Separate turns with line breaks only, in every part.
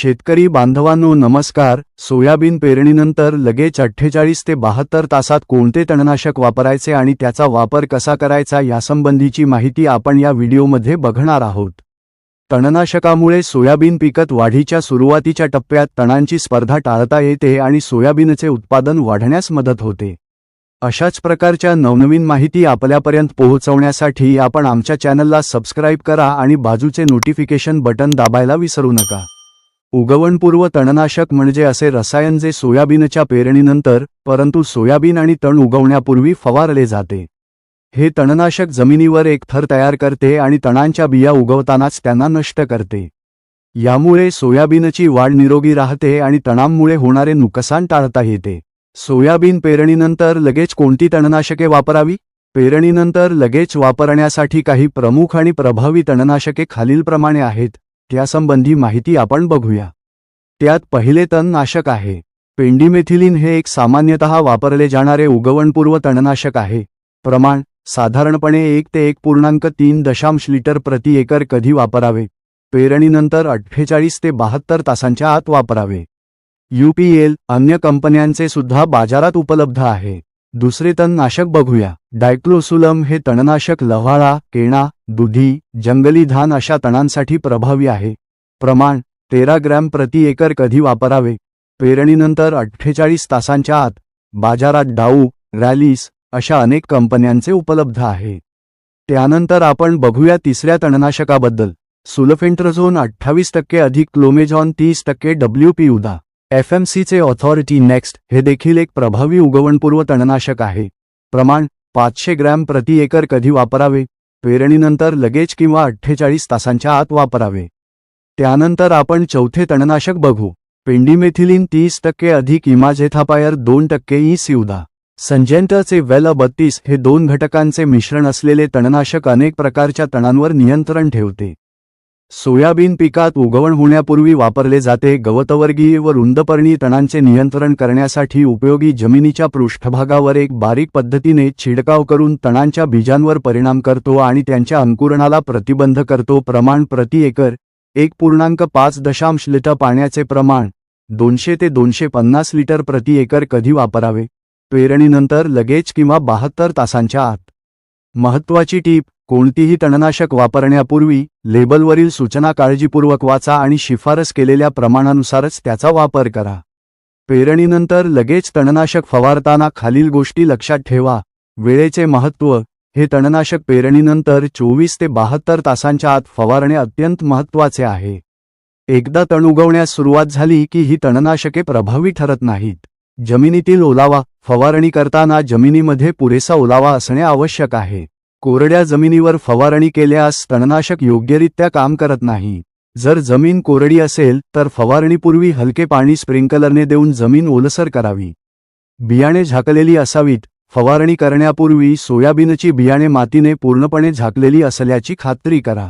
शेतकरी बांधवांनो नमस्कार. सोयाबीन पेरणीनंतर लगेच अठ्ठेचाळीस ते बहात्तर तासात कोणते तणनाशक वापरायचे आणि त्याचा वापर कसा करायचा यासंबंधीची माहिती आपण या व्हिडिओमध्ये बघणार आहोत. तणनाशकामुळे सोयाबीन पिकत वाढीच्या सुरुवातीच्या टप्प्यात तणांची स्पर्धा टाळता येते आणि सोयाबीनचे उत्पादन वाढण्यास मदत होते. अशाच प्रकारच्या नवनवीन माहिती आपल्यापर्यंत पोहोचवण्यासाठी आपण आमच्या चॅनलला सबस्क्राईब करा आणि बाजूचे नोटिफिकेशन बटन दाबायला विसरू नका. उगवणपूर्व तणनाशक म्हणजे असे रसायन जे सोयाबीनच्या पेरणीनंतर परंतु सोयाबीन आणि तण उगवण्यापूर्वी फवारले जाते. हे तणनाशक जमिनीवर एक थर तयार करते आणि तणांच्या बिया उगवतानाच त्यांना नष्ट करते. यामुळे सोयाबीनची वाढ निरोगी राहते आणि तणांमुळे होणारे नुकसान टाळता येते. सोयाबीन पेरणीनंतर लगेच कोणती तणनाशके वापरावी? पेरणीनंतर लगेच वापरण्यासाठी काही प्रमुख आणि प्रभावी तणनाशके खालीलप्रमाणे आहेत. त्यासंबंधी माहिती आपण बघूया. त्यात पहिले तणनाशक आहे. पेंडीमेथिलिन हे एक सामान्यतः वापरले जाणारे उगवणपूर्व तणनाशक आहे. प्रमाण साधारणपणे एक ते एक पूर्णांक तीन दशांश लिटर प्रति एकर कधी वापरावे? पेरणीनंतर अठ्ठेचाळीस ते बहात्तर तासांच्या आत वापरावे. यूपीएल अन्य कंपन्यांचे सुद्धा बाजारात उपलब्ध आहे. दुसरे तणनाशक बघूया. डायक्लोसुलम हे तणनाशक लव्हाळा केणा दुधी जंगली धान अशा तणांसाठी प्रभावी आहे. प्रमाण तेरा ग्रॅम प्रति एकर कधी वापरावे? पेरणीनंतर अठ्ठेचाळीस तासांच्या आत. बाजारात डाऊ रॅलीस अशा अनेक कंपन्यांचे उपलब्ध आहे. त्यानंतर आपण बघूया तिसऱ्या तणनाशकाबद्दल. सुलफेंट्रझोन अठ्ठावीस टक्के अधिक क्लोमेझॉन तीस टक्के डब्ल्यू पी उदा. एफएमसीचे ऑथॉरिटी नेक्स्ट हे देखील एक प्रभावी उगवणपूर्व तणनाशक आहे. प्रमाण पाचशे ग्रॅम प्रति एकर कधी वापरावे? पेरणीनंतर लगेच किंवा अठ्ठेचाळीस तासांच्या आत वापरावे. त्यानंतर आपण चौथे तणनाशक बघू. पेंडिमेथिलिन तीस टक्के अधिक इमाझेथापायर दोन टक्के ई सिवदा. संजेंटचे वेल बत्तीस हे दोन घटकांचे मिश्रण असलेले तणनाशक अनेक प्रकारच्या तणांवर नियंत्रण ठेवते. सोयाबीन पिकात उगवण होण्यापूर्वी वापरले जाते गवतवर्गीय व रुंदपर्णी तणांचे नियंत्रण करण्यासाठी उपयोगी जमिनीच्या पृष्ठभागावर एक बारीक पद्धतीने छिडकाव करून तणांच्या बीजांवर परिणाम करतो आणि त्यांच्या अंकुरणाला प्रतिबंध करतो. प्रमाण प्रति एकर एक पूर्णांक पाच दशांश लिटर पाण्याचे प्रमाण दोनशे ते दोनशे पन्नास लिटर प्रति एकर कधी वापरावे? पेरणीनंतर लगेच किंवा बहात्तर तासांच्या आत? महत्वाची टीप कोणतीही तणनाशक वापरण्यापूर्वी लेबलवरील सूचना काळजीपूर्वक वाचा आणि शिफारस केलेल्या प्रमाणानुसारच त्याचा वापर करा. पेरणीनंतर लगेच तणनाशक फवारताना खालील गोष्टी लक्षात ठेवा. वेळेचे महत्त्व हे तणनाशक पेरणीनंतर चोवीस ते बहात्तर तासांच्या आत फवारणे अत्यंत महत्त्वाचे आहे. एकदा तण उगवण्यास सुरुवात झाली की ही तणनाशके प्रभावी ठरत नाहीत. जमिनीतील ओलावा फवारणी करताना जमिनीमध्ये पुरेसा ओलावा असणे आवश्यक आहे. कोरड्या जमिनीवर फवारणी केल्यास तणनाशक योग्यरित्या काम करत नाही. जर जमीन कोरडी असेल तर फवारणीपूर्वी हलके पाणी स्प्रिंकलरने देऊन जमीन ओलसर करावी. बियाणे झाकलेली असावीत. फवारणी करण्यापूर्वी सोयाबीनची बियाणे मातीने पूर्णपणे झाकलेली असल्याची खात्री करा.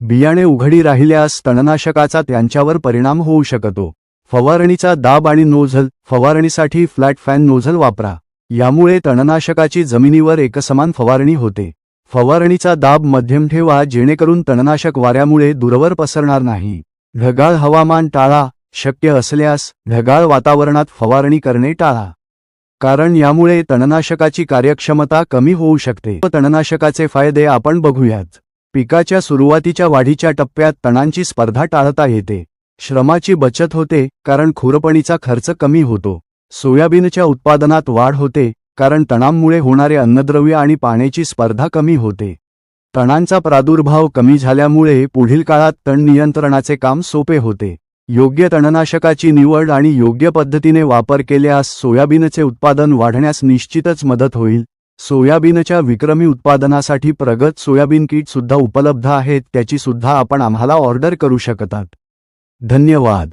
बियाणे उघडी राहिल्यास तणनाशकाचा त्यांच्यावर परिणाम होऊ शकतो. फवारणीचा दाब आणि नोझल फवारणीसाठी फ्लॅट फॅन नोझल वापरा. यामुळे तणनाशकाची जमिनीवर एकसमान फवारणी होते. फवारणीचा दाब मध्यम ठेवा जेणेकरून तणनाशक वाऱ्यामुळे दूरवर पसरणार नाही. ढगाळ हवामान टाळा शक्य असल्यास ढगाळ वातावरणात फवारणी करणे टाळा. कारण यामुळे तणनाशकाची कार्यक्षमता कमी होऊ शकते. व तणनाशकाचे फायदे आपण बघूयात. पिकाच्या सुरुवातीच्या वाढीच्या टप्प्यात तणांची स्पर्धा टाळता येते. श्रमाची बचत होते कारण खुरपणीचा खर्च कमी होतो. सोयाबीनच्या उत्पादनात वाढ होते कारण तणांमुळे होणारे अन्नद्रव्य आणि पाण्याची स्पर्धा कमी होते. तणांचा प्रादुर्भाव कमी झाल्यामुळे पुढील काळात तण नियंत्रणाचे काम सोपे होते. योग्य तणनाशकाची निवड आणि योग्य पद्धतीने वापर केल्यास सोयाबीनचे उत्पादन वाढण्यास निश्चितच मदत होईल. सोयाबीनच्या विक्रमी उत्पादनासाठी प्रगत सोयाबीन किट सुद्धा उपलब्ध आहेत त्याची सुद्धा आपण आम्हाला ऑर्डर करू शकतात. धन्यवाद.